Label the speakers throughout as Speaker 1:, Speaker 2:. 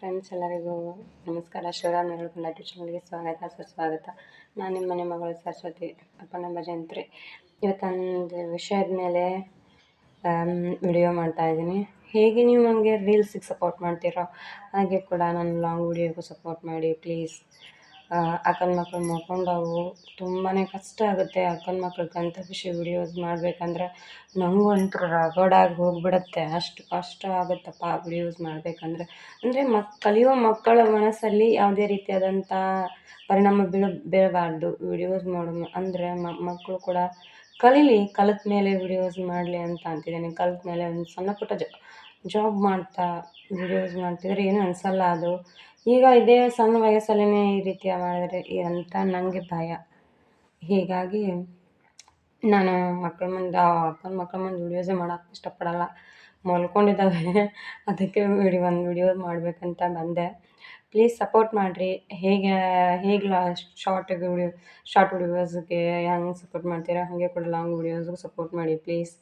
Speaker 1: Friends ಎಲ್ಲರಿಗೂ ನಮಸ್ಕಾರ. ಶಿವರಾಮ್ ನೆರಳು ಯೂಟ್ಯೂಬ್ ಚಾನಲ್ಗೆ ಸ್ವಾಗತ. ಸುಸ್ವಾಗತ ನಾನು ನಿಮ್ಮ ಮನೆ ಮಗಳು ಸರಸ್ವತಿ ಅಪ್ಪನ ಭಜಂತ್ರಿ. ಇವತ್ತೊಂದು ವಿಷಯದ ಮೇಲೆ ವಿಡಿಯೋ ಮಾಡ್ತಾ ಇದ್ದೀನಿ. ಹೇಗೆ ನೀವು ನನಗೆ ರೀಲ್ಸಿಗೆ ಸಪೋರ್ಟ್ ಮಾಡ್ತೀರೋ ಹಾಗೆ ಕೂಡ ನಾನು ಲಾಂಗ್ ವಿಡಿಯೋಗೂ ಸಪೋರ್ಟ್ ಮಾಡಿ. ಪ್ಲೀಸ್ ಅಕ್ಕನ ಮಕ್ಕಳು ಮಲ್ಕೊಂಡವು ತುಂಬಾ ಕಷ್ಟ ಆಗುತ್ತೆ. ಅಕ್ಕನ ಮಕ್ಳು ಖುಷಿ ವಿಡಿಯೋಸ್ ಮಾಡಬೇಕಂದ್ರೆ ನನಗೂ ಒಂಥರ ರಗಡಾಗಿ ಹೋಗ್ಬಿಡುತ್ತೆ. ಅಷ್ಟು ಕಷ್ಟ ಆಗುತ್ತಪ್ಪ ವಿಡಿಯೋಸ್ ಮಾಡಬೇಕಂದ್ರೆ. ಅಂದರೆ ಮಕ್, ಕಲಿಯುವ ಮಕ್ಕಳ ಮನಸ್ಸಲ್ಲಿ ಯಾವುದೇ ರೀತಿಯಾದಂಥ ಪರಿಣಾಮ ಬೀಳ, ಬೀಳಬಾರ್ದು ವಿಡಿಯೋಸ್ ಮಾಡೋ ಅಂದರೆ ಮಕ್ಕಳು ಕೂಡ ಕಲೀಲಿ, ಕಲಿತ ಮೇಲೆ ವಿಡಿಯೋಸ್ ಮಾಡಲಿ ಅಂತ ಅಂತಿದ್ದೀನಿ. ಕಲಿತ ಮೇಲೆ ಒಂದು ಸಣ್ಣ ಪುಟ್ಟ ಜಾಬ್ ಮಾಡ್ತಾ ವಿಡಿಯೋಸ್ ಮಾಡ್ತಿದ್ರೆ ಏನೂ ಅನಿಸಲ್ಲ ಅದು. ಈಗ ಇದೇ ಸಣ್ಣ ವಯಸ್ಸಲ್ಲೇ ಈ ರೀತಿಯ ಮಾಡಿದರೆ ಅಂತ ನನಗೆ ಭಯ. ಹೀಗಾಗಿ ನಾನು ಮಕ್ಕಳ ಮುಂದೆ, ಅಪ್ಪನ ಮಕ್ಕಳ ಮುಂದೆ ವಿಡಿಯೋಸೇ ಮಾಡೋಕ್ಕೆ ಇಷ್ಟಪಡಲ್ಲ. ಮಲ್ಕೊಂಡಿದ್ದಾವೆ ಅದಕ್ಕೆ ವಿಡಿ, ಒಂದು ವಿಡಿಯೋ ಮಾಡಬೇಕಂತ ಬಂದೆ. ಪ್ಲೀಸ್ ಸಪೋರ್ಟ್ ಮಾಡಿರಿ. ಹೇಗೆ ಹೇಗೆ ಶಾರ್ಟ್ ವಿಡಿಯೋ ಶಾರ್ಟ್ ವಿಡಿಯೋಸ್ಗೆ ಹೆಂಗೆ ಸಪೋರ್ಟ್ ಮಾಡ್ತೀರಾ, ಹಾಗೆ ಕೂಡ ಲಾಂಗ್ ವಿಡಿಯೋಸ್ಗೂ ಸಪೋರ್ಟ್ ಮಾಡಿ ಪ್ಲೀಸ್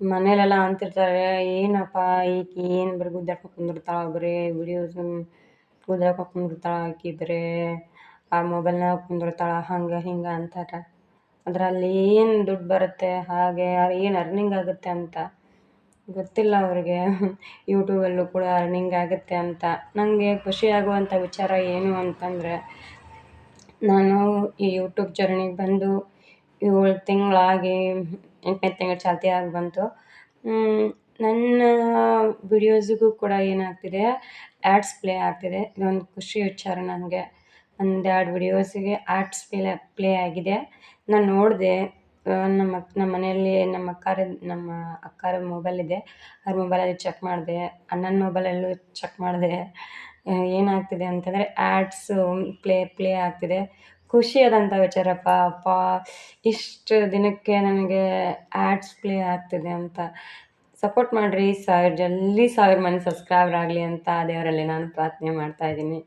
Speaker 1: ಮನೇಲೆಲ್ಲ ಅಂತಿರ್ತಾರೆ, ಏನಪ್ಪ, ಈಕೆ ಏನು ಬರೀ ಗುದ್ದಾಡ್ಕೊಂಡು ಕುಂದಿರ್ತಾಳೆ ಬರೀ ವಿಡಿಯೋಸ್ ಗುದ್ದಾಡ್ಕೊಂಡು ಕುಂದಿರ್ತಾಳೆ ಹಾಕಿದ್ರೆ ಬರೀ ಆ ಮೊಬೈಲ್ನಾಗ ಕುಂದಿರ್ತಾಳೆ, ಹಂಗೆ ಹಿಂಗೆ ಅಂತಾರೆ. ಅದರಲ್ಲಿ ಏನು ದುಡ್ಡು ಬರುತ್ತೆ, ಹಾಗೆ ಏನು ಅರ್ನಿಂಗ್ ಆಗುತ್ತೆ ಅಂತ ಗೊತ್ತಿಲ್ಲ ಅವ್ರಿಗೆ. ಯೂಟ್ಯೂಬಲ್ಲೂ ಕೂಡ ಅರ್ನಿಂಗ್ ಆಗುತ್ತೆ ಅಂತ. ನನಗೆ ಖುಷಿಯಾಗುವಂಥ ವಿಚಾರ ಏನು ಅಂತಂದರೆ, ನಾನು ಈ ಯೂಟ್ಯೂಬ್ ಜರ್ನಿಗೆ ಬಂದು ಏಳು ತಿಂಗಳಾಗಿ, ಎಂಟನೇ ತಿಂಗಳು ಚಾಲ್ತಿ ಆಗಿ ಬಂತು. ನನ್ನ ವಿಡಿಯೋಸಿಗೂ ಕೂಡ ಏನಾಗ್ತಿದೆ ಆ್ಯಡ್ಸ್ ಪ್ಲೇ ಆಗ್ತಿದೆ. ಇದೊಂದು ಖುಷಿ ವಿಚಾರ ನನಗೆ. ಒಂದೆರಡು ವಿಡಿಯೋಸಿಗೆ ಆ್ಯಡ್ಸ್ ಪ್ಲೇ ಪ್ಲೇ ಆಗಿದೆ. ನಾನು ನೋಡಿದೆ ನಮ್ಮ ನಮ್ಮ ಮನೆಯಲ್ಲಿ ನಮ್ಮ ಅಕ್ಕಾರ ನಮ್ಮ ಅಕ್ಕಾರ ಮೊಬೈಲ್ ಇದೆ. ಅವ್ರ ಮೊಬೈಲಲ್ಲಿ ಚೆಕ್ ಮಾಡಿದೆ. ಅಣ್ಣನ ಮೊಬೈಲಲ್ಲೂ ಚೆಕ್ ಮಾಡಿದೆ. ಏನಾಗ್ತಿದೆ ಅಂತಂದರೆ ಆ್ಯಡ್ಸು ಪ್ಲೇ ಪ್ಲೇ ಆಗ್ತಿದೆ. ಖುಷಿಯಾದಂಥ ವಿಚಾರಪ್ಪ. ಅಪ್ಪ, ಇಷ್ಟು ದಿನಕ್ಕೆ ನನಗೆ ಆ್ಯಡ್ಸ್ ಪ್ಲೇ ಆಗ್ತಿದೆ ಅಂತ. ಸಪೋರ್ಟ್ ಮಾಡಿರಿ ಸಾವಿರ ಜಲ್ದಿ ಸಾವಿರ ಮಂದಿ ಸಬ್ಸ್ಕ್ರೈಬರ್ ಆಗಲಿ ಅಂತ ದೇವರಲ್ಲಿ ನಾನು ಪ್ರಾರ್ಥನೆ ಮಾಡ್ತಾ ಇದ್ದೀನಿ.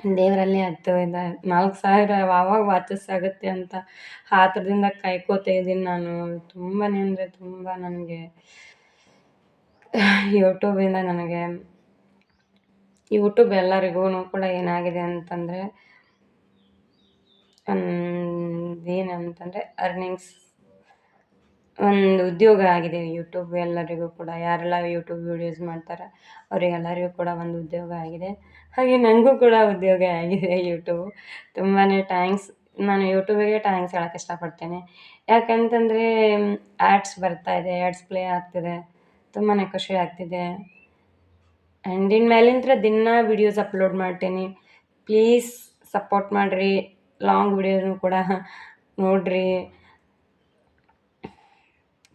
Speaker 1: ದೇವರಲ್ಲಿ ಹತ್ತು ಇದು ನಾಲ್ಕು ಸಾವಿರ ಯಾವಾಗ ವಾಚಸ್ ಆಗುತ್ತೆ ಅಂತ ಆತುರದಿಂದ ಕಾಯ್ಕೋತಾ ಇದ್ದೀನಿ ನಾನು. ತುಂಬಾ ಅಂದರೆ ತುಂಬ ನನಗೆ ಯೂಟ್ಯೂಬಿಂದ ನನಗೆ ಯೂಟ್ಯೂಬ್ ಎಲ್ಲರಿಗೂ ಕೂಡ ಏನಾಗಿದೆ ಅಂತಂದರೆ ಏನಂತಂದರೆ ಅರ್ನಿಂಗ್ಸ್ ಒಂದು ಉದ್ಯೋಗ ಆಗಿದೆ ಯೂಟ್ಯೂಬ್ ಎಲ್ಲರಿಗೂ ಕೂಡ. ಯಾರೆಲ್ಲ ಯೂಟ್ಯೂಬ್ ವೀಡಿಯೋಸ್ ಮಾಡ್ತಾರೆ, ಅವರಿಗೆಲ್ಲರಿಗೂ ಕೂಡ ಒಂದು ಉದ್ಯೋಗ ಆಗಿದೆ. ಹಾಗೆ ನನಗೂ ಕೂಡ ಉದ್ಯೋಗ ಆಗಿದೆ ಯೂಟ್ಯೂಬ್ ತುಂಬಾ ಟ್ಯಾಂಕ್ಸ್ ನಾನು ಯೂಟ್ಯೂಬಿಗೆ ಟ್ಯಾಂಕ್ಸ್ ಹೇಳೋಕ್ಕೆ ಇಷ್ಟಪಡ್ತೇನೆ. ಯಾಕಂತಂದರೆ ಆ್ಯಡ್ಸ್ ಬರ್ತಾ ಇದೆ ಆ್ಯಡ್ಸ್ ಪ್ಲೇ ಆಗ್ತಿದೆ. ತುಂಬಾ ಖುಷಿ ಆಗ್ತಿದೆ. ಆ್ಯಂಡ್ ಇನ್ಮೇಲಿಂದ ದಿನ ವೀಡಿಯೋಸ್ ಅಪ್ಲೋಡ್ ಮಾಡ್ತೀನಿ. ಪ್ಲೀಸ್ ಸಪೋರ್ಟ್ ಮಾಡಿರಿ. ಲಾಂಗ್ ವಿಡಿಯೋನು ಕೂಡ ನೋಡಿರಿ.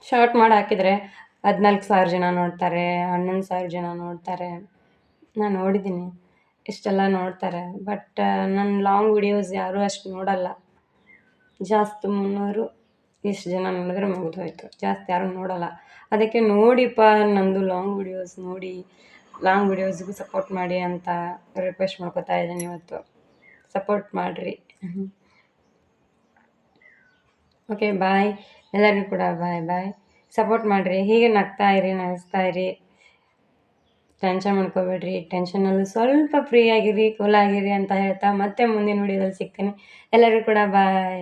Speaker 1: ಶಾರ್ಟ್ ಮಾಡಿ ಹಾಕಿದರೆ ಹದಿನಾಲ್ಕು ಸಾವಿರ ಜನ ನೋಡ್ತಾರೆ ಹನ್ನೊಂದು ಸಾವಿರ ಜನ ನೋಡ್ತಾರೆ. ನಾನು ನೋಡಿದ್ದೀನಿ ಇಷ್ಟೆಲ್ಲ ನೋಡ್ತಾರೆ. ಬಟ್ ನನ್ನ ಲಾಂಗ್ ವಿಡಿಯೋಸ್ ಯಾರೂ ಅಷ್ಟು ನೋಡಲ್ಲ. ಜಾಸ್ತಿ ಮುನ್ನೂರು ಇಷ್ಟು ಜನ ನೋಡಿದ್ರೆ ಮುಗಿದೋಯ್ತು. ಜಾಸ್ತಿ ಯಾರೂ ನೋಡಲ್ಲ. ಅದಕ್ಕೆ ನೋಡಿಪ್ಪ ನಂದು ಲಾಂಗ್ ವಿಡಿಯೋಸ್ ನೋಡಿ ಲಾಂಗ್ ವಿಡಿಯೋಸ್ಗೂ ಸಪೋರ್ಟ್ ಮಾಡಿ ಅಂತ ರಿಕ್ವೆಸ್ಟ್ ಮಾಡ್ಕೋತಾ ಇದ್ದೀನಿ ಇವತ್ತು. ಸಪೋರ್ಟ್ ಮಾಡಿರಿ. ಓಕೆ ಬಾಯ್ ಎಲ್ಲರಿಗೂ ಕೂಡ ಬಾಯ್ ಬಾಯ್ ಸಪೋರ್ಟ್ ಮಾಡಿರಿ. ಹೀಗೆ ನಗ್ತಾ ಇರಿ, ನಗಿಸ್ತಾ ಇರಿ. ಟೆನ್ಷನ್ ಮಾಡ್ಕೋಬೇಡ್ರಿ. ಟೆನ್ಷನಲ್ಲೂ ಸ್ವಲ್ಪ ಫ್ರೀ ಆಗಿರಿ ಕೂಲ್ ಆಗಿರಿ ಅಂತ ಹೇಳ್ತಾ ಮತ್ತೆ ಮುಂದಿನ ವೀಡಿಯೋದಲ್ಲಿ ಸಿಗ್ತೀನಿ. ಎಲ್ಲರಿಗೂ ಕೂಡ ಬಾಯ್